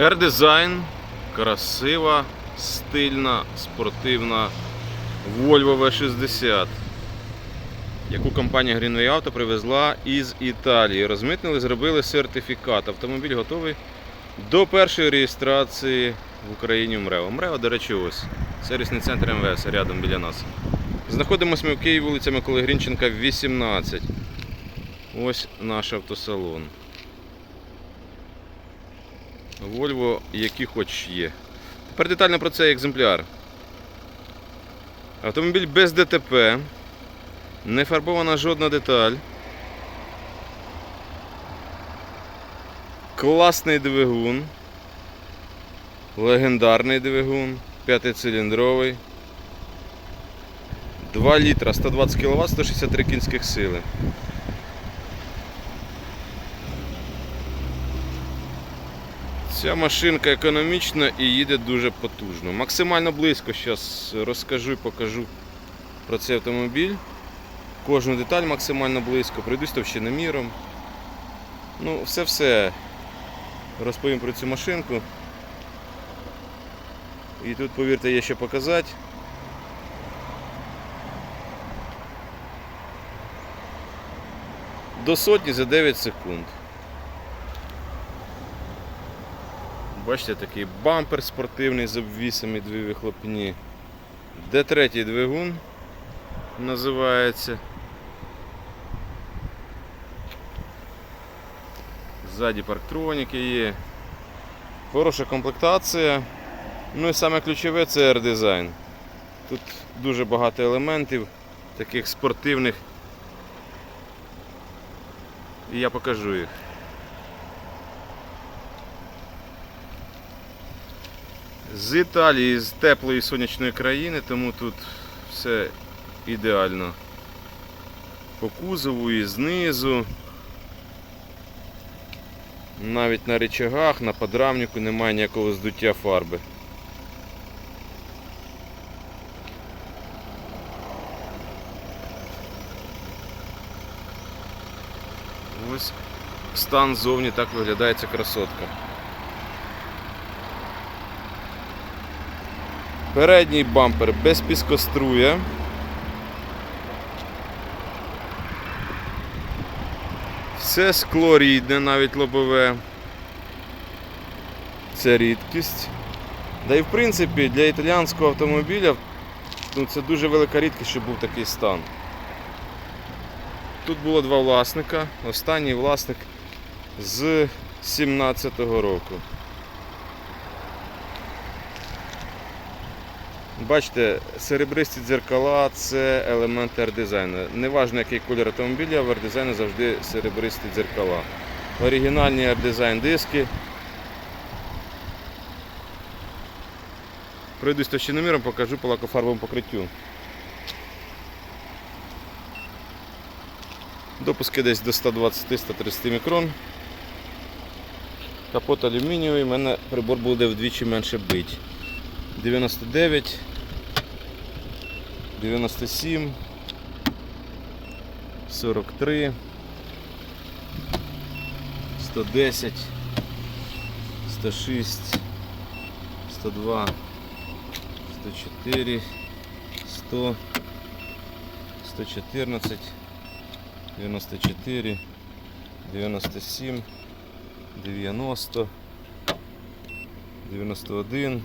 R-Design, красива, стильна, спортивна Volvo V60, яку компанія Greenway Auto привезла із Італії. Розмитнили, зробили сертифікат. Автомобіль готовий до першої реєстрації в Україні в МРЕО. МРЕО, до речі, ось. Сервісний центр МВС рядом біля нас. Знаходимося ми в Києві, вулиця Миколи Грінченка, 18. Ось наш автосалон. Volvo, які хоч є. Тепер детально про цей екземпляр. Автомобіль без ДТП. Не фарбована жодна деталь. Класний двигун. Легендарний двигун. П'ятициліндровий. 2 літра, 120 кВт, 163 кінських сили. Ця машинка економічна і їде дуже потужно. Максимально близько зараз розкажу і покажу про цей автомобіль. Кожну деталь максимально близько, пройдусь товщиноміром. Ну, все-все розповім про цю машинку. І тут, повірте, є що показати. До сотні за 9 секунд. Бачите, такий бампер спортивний з обвісами дві вихлопні. Де третій двигун називається. Ззаді парктроніки є. Хороша комплектація. Ну і саме ключове це R-дизайн. Тут дуже багато елементів, таких спортивних. І я покажу їх. З Італії, з теплої сонячної країни, тому тут все ідеально. По кузову і знизу. Навіть на речагах, на подрамнику немає ніякого здуття фарби. Ось стан ззовні так виглядає ця красотка. Передній бампер без піскоструя. Все скло рідне, навіть лобове. Це рідкість. Да і в принципі для італіянського автомобіля ну, це дуже велика рідкість, щоб був такий стан. Тут було два власника. Останній власник з 17-го року. Бачите, серебристі дзеркала це елемент R-дизайну. Неважно який колір автомобіля, в R-дизайну завжди серебристі дзеркала. Оригінальні R-дизайн диски. Пройдусь товщиноміром, покажу по лакофарбовому покриттю. Допуски десь до 120-130 мікрон. Капот алюмінієвий, у мене прибор буде вдвічі менше бить. 99, 97, 43, 110, 106, 102, 104, 100, 114, 94, 97, 90, 91,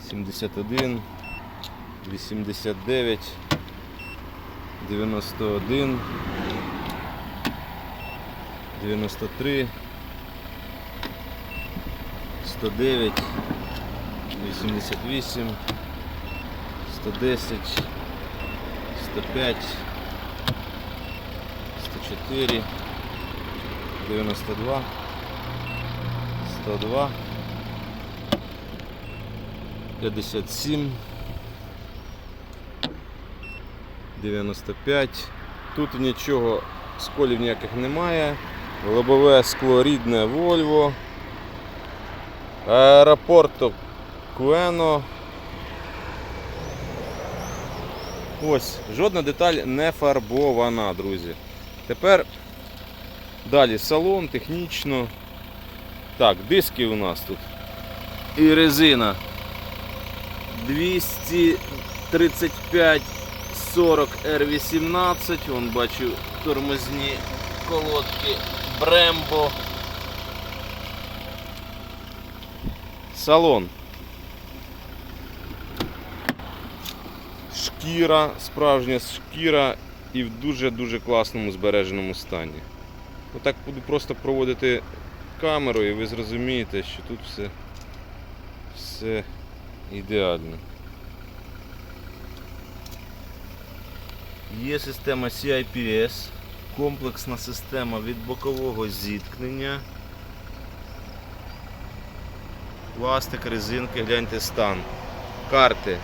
71, 89, 91, 93, 109, 88, 110, 105, 104, 92, 102, 57, 95. Тут нічого, сколів ніяких немає. Лобове скло рідне Volvo. Аеропорто Куено. Ось, жодна деталь не фарбована, друзі. Тепер далі салон технічно. Так, диски у нас тут. І резина. 235 40 R18. Вон бачу тормозні колодки Brembo. Салон. Шкіра, справжня шкіра і в дуже-дуже класному збереженому стані. Отак буду просто проводити камеру і ви зрозумієте, що тут все, все ідеально. Є система CIPS, комплексна система від бокового зіткнення. Пластик, резинки, гляньте стан. Карти.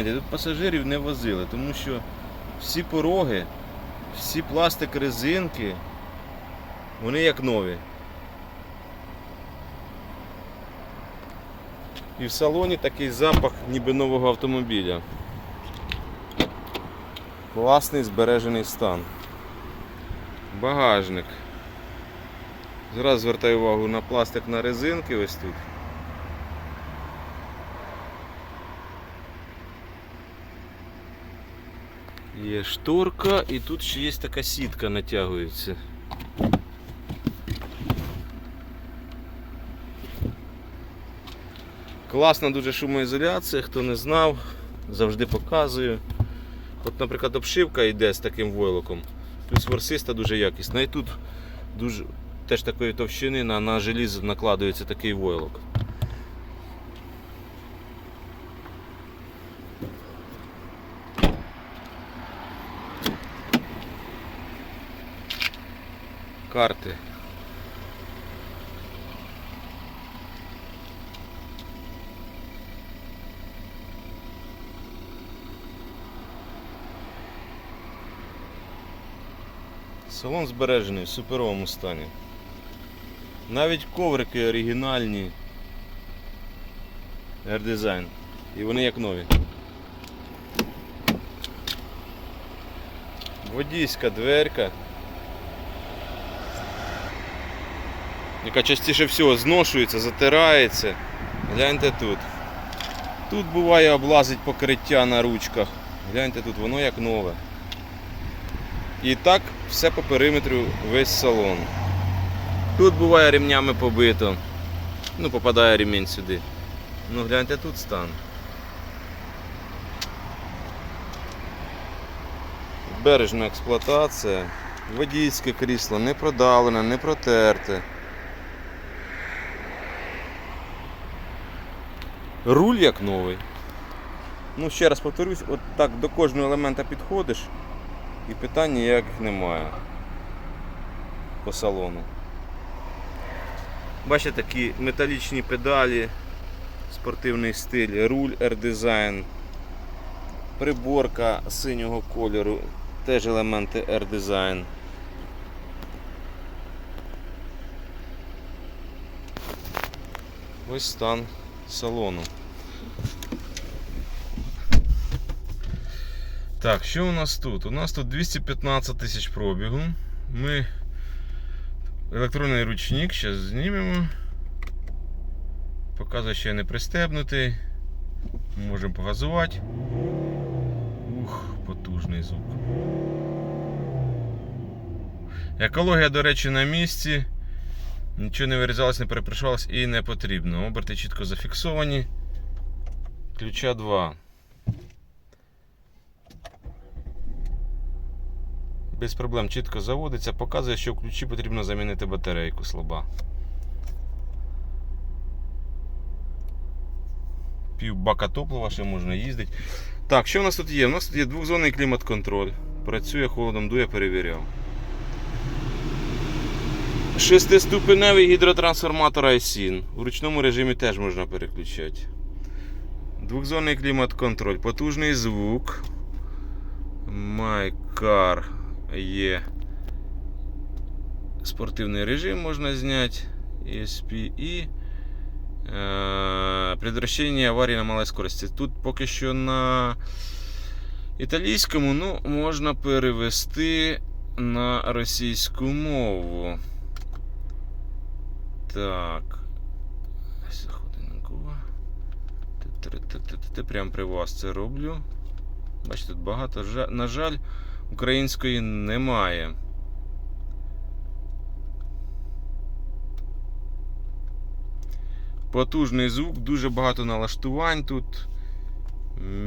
Гляньте, тут пасажирів не возили, тому що всі пороги, всі пластик резинки, вони як нові. І в салоні такий запах ніби нового автомобіля. Класний збережений стан. Багажник. Зараз звертаю увагу на пластик на резинки ось тут. Є шторка і тут ще є така сітка натягується. Класна дуже шумоізоляція, хто не знав, завжди показую. От, наприклад, обшивка йде з таким войлоком, плюс ворсиста дуже якісна. І тут дуже, теж такої товщини на, на желізо накладується такий войлок. Карти. Салон збережений в суперовому стані. Навіть коврики оригінальні. R-Design. І вони як нові. Водійська дверка. Яка частіше всього зношується, затирається. Гляньте тут. Тут буває облазить покриття на ручках. Гляньте тут, воно як нове. І так все по периметру весь салон. Тут буває ремнями побито. Ну, попадає ремінь сюди. Ну гляньте тут стан. Бережна експлуатація. Водійське крісло не продавлене, не протерте. Руль як новий. Ну, ще раз повторюсь, от так до кожного елемента підходиш і питань ніяких немає по салону. Бачите такі металічні педалі, спортивний стиль, руль R-Design, приборка синього кольору, теж елементи R-Design. Ось стан салону. Так, що у нас тут? У нас тут 215 тисяч пробігу. Ми електронний ручник зараз знімемо. Показує, що я не пристебнутий. Можемо погазувати. Ух, потужний звук. Екологія, до речі, на місці. Нічого не вирізалось, не перепрошувалось і не потрібно. Оберти чітко зафіксовані. Ключа 2. Без проблем чітко заводиться, показує, що в ключі потрібно замінити батарейку слаба. Пів бака топлива ще можна їздити. Так, що в нас тут є? У нас тут є двохзонний клімат-контроль. Працює холодом, дує, перевіряв. Шестиступеневий гідротрансформатор ISIN. У ручному режимі теж можна переключати. Двохзонний клімат-контроль, потужний звук. Майкар є спортивний режим можна зняти. ESP і е, предотвращення аварії на малій скорості. Тут поки що на італійському ну, можна перевести на російську мову. Так. Заходинку. Ти прямо при вас це роблю. Бачите, тут багато. На жаль, української немає. Потужний звук, дуже багато налаштувань тут.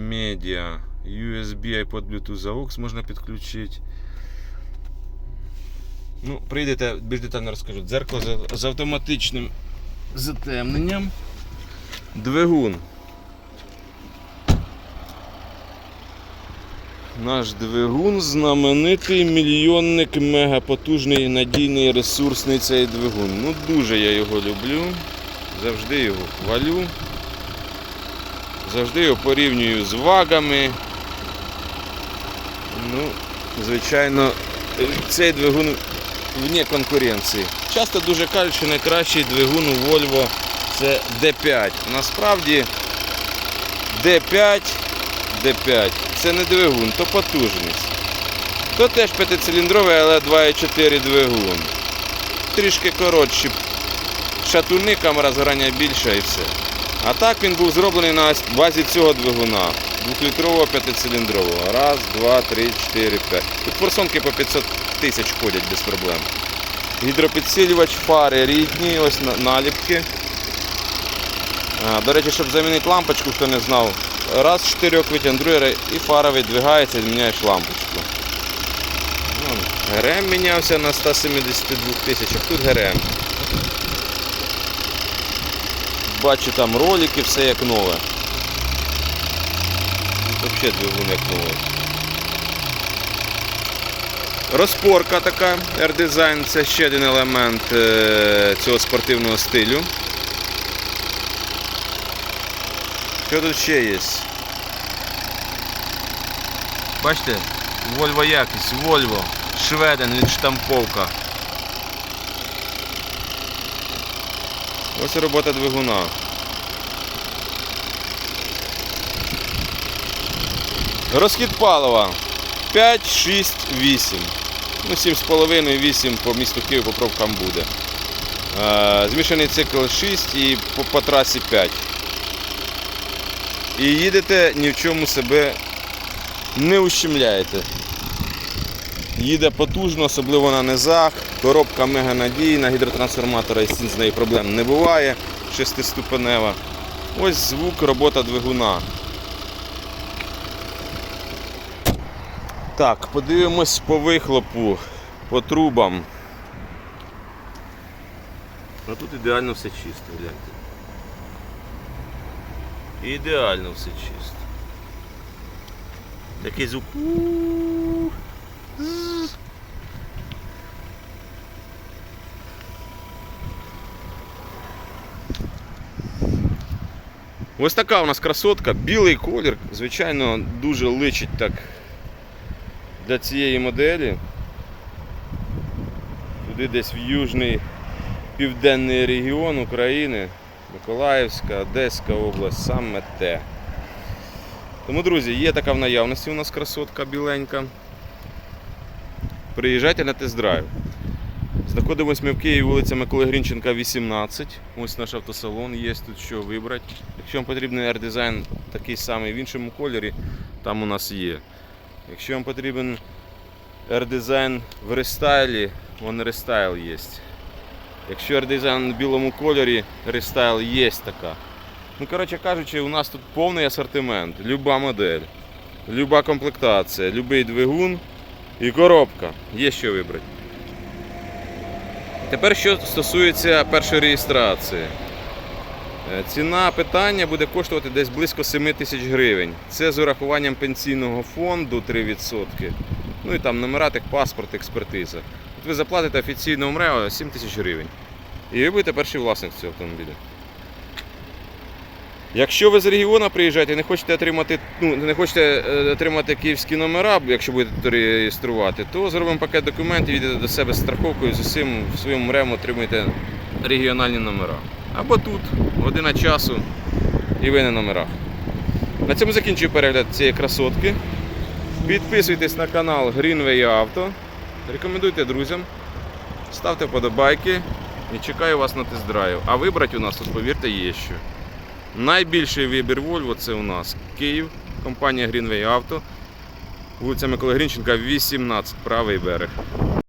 Медіа, USB, iPod, Bluetooth, AUX можна підключити. Ну, прийдете, більш детально розкажу. Дзеркало з, автоматичним затемненням. Двигун. Наш двигун знаменитий мільйонник, мегапотужний, надійний, ресурсний цей двигун. Ну, дуже я його люблю. Завжди його хвалю. Завжди його порівнюю з вагами. Ну, звичайно, цей двигун вне конкуренції. Часто дуже кажуть, що найкращий двигун у Volvo це D5. Насправді D5, D5 це не двигун, то потужність. То теж п'ятициліндровий, але 2,4 двигун. Трішки коротші шатуни, камера згорання більша і все. А так він був зроблений на базі цього двигуна. Двохлітрового п'ятициліндрового. Раз, два, три, чотири, п'ять. Тут форсунки по 500 тисяч ходять без проблем. Гідропідсилювач, фари рідні, ось наліпки. До речі, щоб замінити лампочку, хто не знав, раз витягнув, другий і фара видвигається, і зміняєш лампочку. Ну, ГРМ мінявся на 172 тисячах, тут ГРМ. Бачу там ролики, все як нове. Взагалі двигун як новий. Розпорка така, R-Design, це ще один елемент е, цього спортивного стилю. Що тут ще є? Бачите, Volvo якість, Volvo, Шведен, відштамповка. Ось робота двигуна. Розхід палива 5, 6, 8. Ну, 7,5, 8 по місту Києву по пробкам буде. Е, Змішаний цикл 6 і по, по трасі 5. І їдете ні в чому себе не ущемляєте. Їде потужно, особливо на низах. Коробка мега надійна, гідротрансформатора і стін з неї проблем не буває. Шестиступенева. Ось звук, робота двигуна. Так, подивимось по вихлопу, по трубам. А тут ідеально все чисто, гляньте. Ідеально все чисто. Такий звук. Ось така у нас красотка, білий колір, звичайно, дуже личить так для цієї моделі. Туди десь в южний південний регіон України, Миколаївська, Одеська область, саме те. Тому, друзі, є така в наявності у нас красотка біленька. Приїжджайте на тест-драйв. Знаходимось ми в Києві, вулиця Миколи Грінченка, 18. Ось наш автосалон, є тут що вибрати. Якщо вам потрібен R-дизайн такий самий в іншому кольорі, там у нас є. Якщо вам потрібен R-дизайн в рестайлі, вон рестайл є. Якщо R-дизайн в білому кольорі, рестайл є така. Ну, коротше кажучи, у нас тут повний асортимент, люба модель, люба комплектація, любий двигун і коробка. Є що вибрати. Тепер що стосується першої реєстрації. Е, Ціна питання буде коштувати десь близько 7 тисяч гривень. Це з урахуванням пенсійного фонду 3%. Ну і там номера, паспорт, експертиза. От ви заплатите офіційно МРЕО 7 тисяч гривень. І ви будете перший власник цього автомобіля. Якщо ви з регіону приїжджаєте не хочете отримати, ну, не хочете е, отримати київські номера, якщо будете реєструвати, то зробимо пакет документів, їдете до себе з страховкою, з усім в своєму МРЕМ отримуєте регіональні номера. Або тут, година часу, і ви на номерах. На цьому закінчую перегляд цієї красотки. Підписуйтесь на канал Greenway Auto. Рекомендуйте друзям. Ставте вподобайки і чекаю вас на тест-драйв. А вибрати у нас тут, повірте, є що. Найбільший вибір Volvo це у нас Київ, компанія Greenway Auto, вулиця Миколи Грінченка, 18, правий берег.